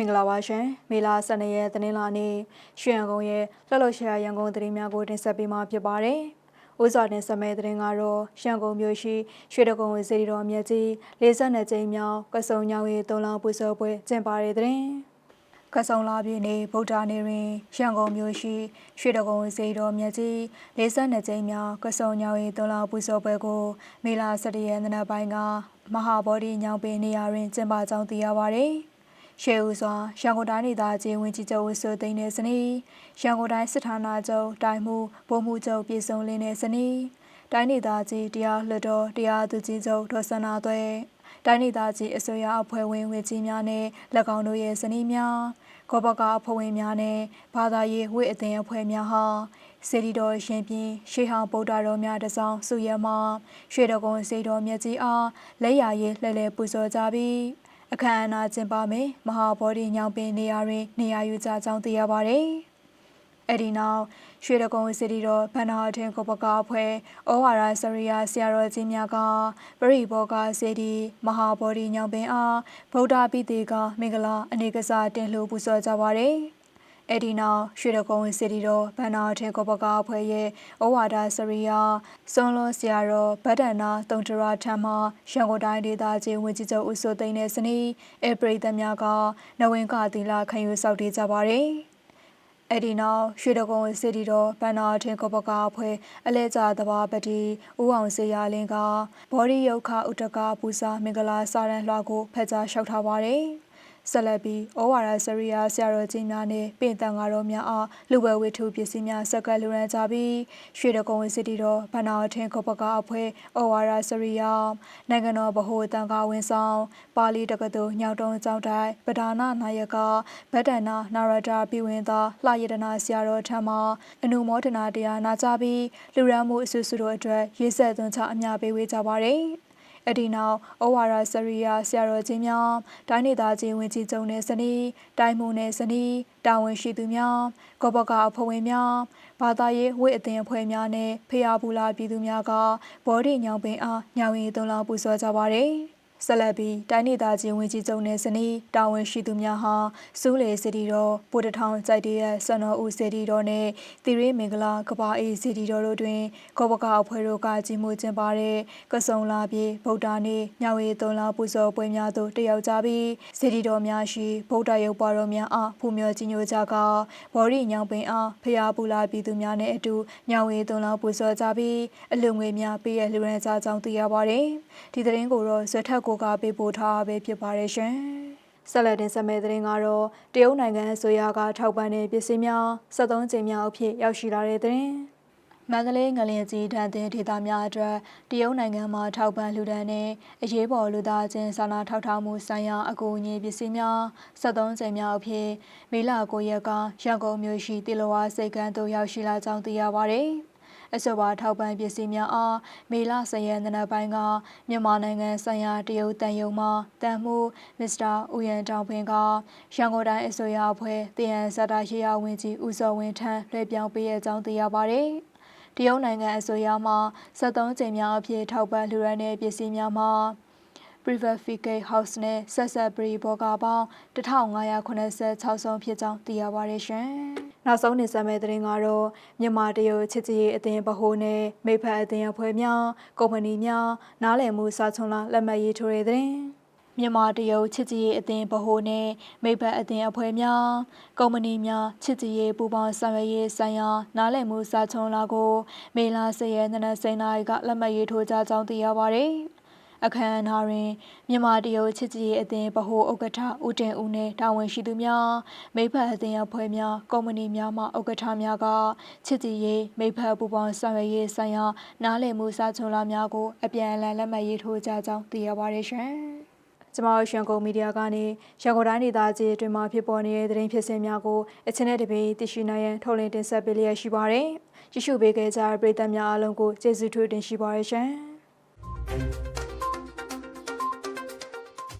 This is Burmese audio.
မင်္ဂလာပါရှင်မေလာ12ရက်သတင်းလာနေ့ရွှေရန်ကုန်ရဲ့လှလှရှာရန်ကုန်သတင်းများကိုတင်ဆက်ပေးမှာဖြစ်ပါတယ်။ဦးစွာတင်ဆက်မဲ့သတင်းကတော့ရန်ကုန်မြို့ရှိရွှေတကုံဝေစီတော်မြတ်ကြီး52ကျင်းမြောက်ကစုံညောင်ရီသုံးလောင်းပူဇော်ပွဲကျင်းပတဲ့သတင်း။ကဆုံလာပြည်နေဗုဒ္ဓနေတွင်ရန်ကုန်မြို့ရှိရွှေတကုံဝေစီတော်မြတ်ကြီး52ကျင်းမြောက်ကစုံညောင်ရီသုံးလောင်းပူဇော်ပွဲကိုမေလာ17ရက်နေ့ပိုင်းကမဟာဗောဓိညောင်ပင်နေရာတွင်ကျင်းပကြောင်းသိရပါဗျ။ ရှေးဦးစွာရန်ကုန်တိုင်းဒေသကြီးဝင်ကြီးချုပ်ဝဆွသိန်းတဲ့စနီးရန်ကုန်တိုင်းစစ်ဌာနချုပ်တိုင်းမှုဗိုလ်မှူးချုပ်ပြည်စုံလင်းတဲ့စနီးတိုင်းဒေသကြီးတရားလွှတ်တော်တရားသူကြီးချုပ်ဒေါ်စန္နာသွဲတိုင်းဒေသကြီးအစိုးရအဖွဲ့ဝင်ဝင်ကြီးများနဲ့၎င်းတို့ရဲ့စနီးများကောဘကအဖွဲ့ဝင်များနဲ့ဘာသာရေးဝိအသင်းအဖွဲ့များဟာစေတီတော်ရှင်ပြင်ရှေးဟောင်းဗုဒ္ဓတော်များတစောင်းစုရမရွှေတော်ကုန်းစေတော်မြတ်ကြီးအားလက်ရည်လှဲ့လှဲပူဇော်ကြပြီး အခမ်းအနားကျင်းပမယ်မဟာဗောဓိညောင်ပင်နေရာတွင် နေရာယူကြကြောင်းသိရပါတယ်။အဲ့ဒီနောက်ရွှေတကုံစီတီတော်ဗန္နာထင်ကိုပကအဖွဲ့ဩဝါဒစရိယာဆရာတော်ကြီးများကပရိဘောကစေတီမဟာဗောဓိညောင်ပင်အားဗုဒ္ဓပိတိကမင်္ဂလာအနေကစားတင်လှူပူဇော်ကြပါတယ်။ အဲ့ဒီနောက်ရွှေတကုံစီတီတော်ဗန္နာထေကပကအဖွဲ့ရဲ့ဩဝါဒစရိယာစွန်လွန်ဆရာတော်ဗဒ္ဒနာတုံတရာထံမှရန်ကုန်တိုင်းဒေသကြီးဝန်ကြီးချုပ်ဦးစိုးသိန်းနဲ့စနီးအပရိသတ်များကနဝင်ကသီလာခံယူစောက်တည်ကြပါတယ်။အဲ့ဒီနောက်ရွှေတကုံစီတီတော်ဗန္နာထေကပကအဖွဲ့အလဲကျသဘာပတိဦးအောင်စေရလင်းကဘော်ဒီယုတ်ခဥတကပူဇာမင်္ဂလာစာရန်လွှာကိုဖက်ကြားလျှောက်ထားပါတယ်။ ဆက်လက်ပြီးဩဝါဒစရိယာဆရာတော်ကြီးများနဲ့ပင်တန်ဃာတော်များအားလူပွဲဝတ္ထုပစ္စည်းများဆက်ကလူရန်ကြပြီးရွှေတကုံဝစီတီတော်ဗနာထင်းကပကအဖွဲ့ဩဝါဒစရိယာနိုင်ငံတော်ဗဟိုတန်ခါဝင်ဆောင်ပါဠိတက္ကသိုလ်ညောင်တုံကျောင်းတိုင်းပဒါနာနာယကဗဒ္ဒနာနာရတာပြည်ဝင်သာလှရတနာဆရာတော်ထံမှအနုမောဒနာတရားနာကြပြီးလူရန်မှုအဆူဆူတို့အတွက်ရေးဆက်သွင်းချအများပေးဝေးကြပါတယ်။ အဒီနောက်ဩဝါဒစရိယာဆရာတော်ကြီးများတိုင်းဒေသကြီးဝင်ကြီးချုပ်နဲ့စနီးတိုင်းမှုနဲ့စနီးတာဝန်ရှိသူများကောဘကအဖွဲ့ဝင်များဘာသာရေးဝိအသင်းအဖွဲ့များနဲ့ဖျားဘူးလာပြည်သူများကဘော်ဒီညောင်ပင်အားညောင်ရီသုံးလောင်းပူဇော်ကြပါတယ်။ ဆက်လက်ပြီးတိုင်းဒေသကြီးဝင်ကြီးချုပ်နဲ့ဇနီးတာဝန်ရှိသူများဟာစူးလေစီတီတော်ဗိုလ်တထောင်ကြိုက်တရဆွမ်းတော်ဦးစီတီတော်နဲ့တီရေးမင်္ဂလာကဘာအေးစီတီတော်တို့တွင်ကောဘကအဖွဲ့တို့ကကြီးမှုကျင်းပတဲ့ကစုံလာပြေဗုဒ္ဓနေ့ညဝေသုံးလပူဇော်ပွဲများသို့တက်ရောက်ကြပြီးစီတီတော်များရှိဗုဒ္ဓရုပ်ပွားတော်များအားဖူးမြော်ကြီးညိုကြကဘော်ရီညောင်ပင်အားဖျားပူလာပြည်သူများနဲ့အတူညဝေသုံးလပူဇော်ကြပြီးအလူငွေများပေးရလှူဒန်းကြကြောင်းသိရပါတယ်ဒီသတင်းကိုတော့ဇွတ်ထက်ကိုကပေးပို့ထားပဲဖြစ်ပါတယ်ရှင်။ဆက်လက်တင်ဆက်မယ့်သတင်းကတော့တရုတ်နိုင်ငံအစိုးရကထောက်ပံ့တဲ့ပစ္စည်းများ73ကြိမ်မြောက်အဖြစ်ရောက်ရှိလာတဲ့သတင်း။မန္တလေးငလင်ကြီးတန်တင်ဒေသများအတွက်တရုတ်နိုင်ငံမှထောက်ပံ့လှူဒန်းတဲ့အရေးပေါ်လူသားချင်းစာနာထောက်ထားမှုဆိုင်ရာအကူအညီပစ္စည်းများ73ကြိမ်မြောက်အဖြစ်မေလ9ရက်ကရန်ကုန်မြို့ရှိတီလိုဝါစိတ်ကမ်းသို့ရောက်ရှိလာကြောင်းသိရပါဗျ။ အဆိုပါထောက်ပံ့ပစ္စည်းများအားမေလ10ရက်နေ့နက်ပိုင်းကမြန်မာနိုင်ငံဆိုင်ရာတရုတ်တန်ယုံမှတန်မှုမစ္စတာဦးရန်တောင်ပင်ကရန်ကုန်တိုင်းအစိုးရအဖွဲ့တည်ရန်ဇာတာရေးရဝင်ကြီးဦးစောဝင်းထံလွှဲပြောင်းပေးရကြောင်းသိရပါတယ်။တရုတ်နိုင်ငံအစိုးရမှ73ကြိမ်မြောက်အဖြစ်ထောက်ပံ့လှူဒါန်းတဲ့ပစ္စည်းများမှာ Privificate House နဲ့ဆက်ဆက်ပရီဘောကပေါင်း1586ဆုံးဖြစ်ကြောင်းသိရပါတယ်ရှင်။နောက်ဆုံးနေဆက်မဲ့သတင်းကတော့မြန်မာတရုတ်ချစ်ကြည်ရေးအသင်းဗဟိုနဲ့မိဖက်အသင်းအဖွဲ့များကုမ္ပဏီများနားလည်မှုစာချုပ်လာလက်မှတ်ရေးထိုးတဲ့သတင်းမြန်မာတရုတ်ချစ်ကြည်ရေးအသင်းဗဟိုနဲ့မိဘအသင်းအဖွဲ့များကုမ္ပဏီများချစ်ကြည်ရေးပူးပေါင်းဆောင်ရွက်ရေးဆိုင်ရာနားလည်မှုစာချုပ်လာကို မေလ10ရက်နေ့နက်7:00နာရီကလက်မှတ်ရေးထိုးကြကြောင်းသိရပါဗျ။ အခမ်းအနားတွင်မြန်မာတရုတ်ချစ်ကြည်ရေးအသင်းဗဟိုဥက္ကဋ္ဌဦးတင်ဦးနှင့်တာဝန်ရှိသူများမိဖက်အသင်းအဖွဲ့များကုမ္ပဏီများမှဥက္ကဋ္ဌများကချစ်ကြည်ရေးမိဖက်ပူးပေါင်းဆောင်ရွက်ရေးဆိုင်ရာနားလည်မှုစာချုပ်လာများကိုအပြန်အလှန်လက်မှတ်ရေးထိုးကြကြောင်းသိရပါတယ်ရှင်။ကျမတို့ရှန်ကုန်မီဒီယာကနေရန်ကုန်တိုင်းဒေသကြီးအတွင်းမှာဖြစ်ပေါ်နေတဲ့သတင်းဖြစ်စဉ်များကိုအချင်းနဲ့တပေသိရှိနိုင်ရန်ထုတ်လင်းတင်ဆက်ပေးလျက်ရှိပါတယ်။ကြည့်ရှုပေးခဲ့ကြတဲ့ပရိသတ်များအားလုံးကိုကျေးဇူးထူးတင်ရှိပါရရှင်။